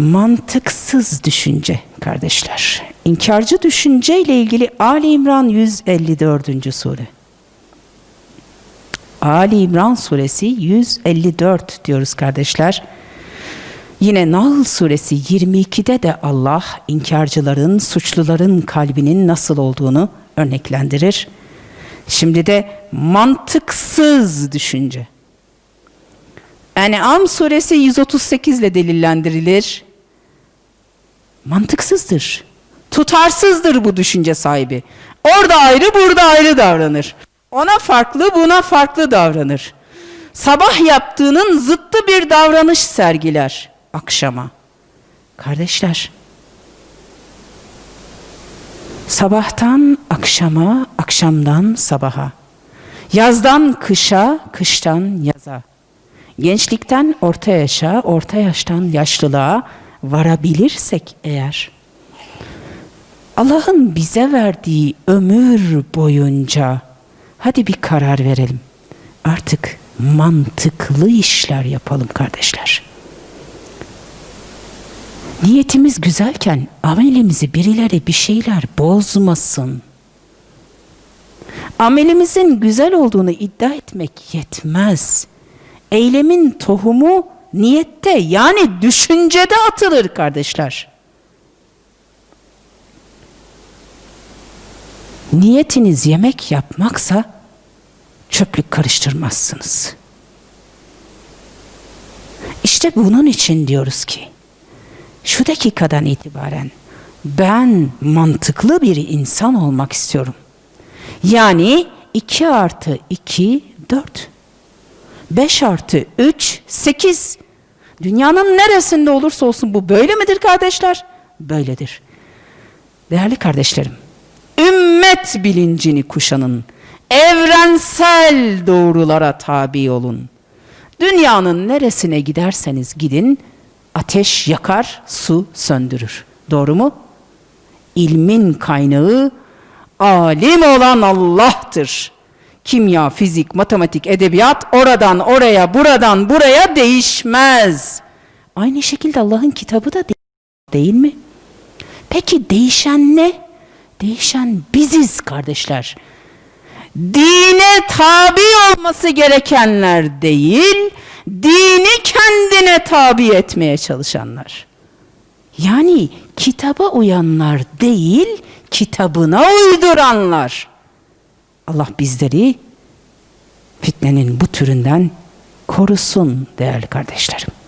Mantıksız düşünce kardeşler. İnkarcı düşünce ile ilgili Ali İmran 154. sure. Ali İmran suresi 154 diyoruz kardeşler. Yine Nahl suresi 22'de de Allah inkarcıların, suçluların kalbinin nasıl olduğunu örneklendirir. Şimdi de mantıksız düşünce. En'am suresi 138 ile delillendirilir. Mantıksızdır. Tutarsızdır bu düşünce sahibi. Orada ayrı, burada ayrı davranır. Ona farklı, buna farklı davranır. Sabah yaptığının zıttı bir davranış sergiler akşama. Kardeşler, sabahtan akşama, akşamdan sabaha, yazdan kışa, kıştan yaza, gençlikten orta yaşa, orta yaştan yaşlılığa varabilirsek eğer, Allah'ın bize verdiği ömür boyunca hadi bir karar verelim. Artık mantıklı işler yapalım kardeşler. Niyetimiz güzelken amelimizi birileri bir şeyler bozmasın. Amelimizin güzel olduğunu iddia etmek yetmez. Eylemin tohumu niyette yani düşüncede atılır kardeşler. Niyetiniz yemek yapmaksa çöplük karıştırmazsınız. İşte bunun için diyoruz ki şu dakikadan itibaren ben mantıklı bir insan olmak istiyorum. Yani 2 artı 2 4. 5 artı 3 8. Dünyanın neresinde olursa olsun bu böyle midir kardeşler? Böyledir. Değerli kardeşlerim, ümmet bilincini kuşanın. Evrensel doğrulara tabi olun. Dünyanın neresine giderseniz gidin, ateş yakar, su söndürür. Doğru mu? İlmin kaynağı alim olan Allah'tır. Kimya, fizik, matematik, edebiyat oradan oraya, buradan buraya değişmez. Aynı şekilde Allah'ın kitabı da de- değil mi? Peki değişen ne? Değişen biziz kardeşler. Dine tabi olması gerekenler değil, dini kendine tabi etmeye çalışanlar. Yani kitaba uyanlar değil, kitabına uyduranlar. Allah bizleri fitnenin bu türünden korusun değerli kardeşlerim.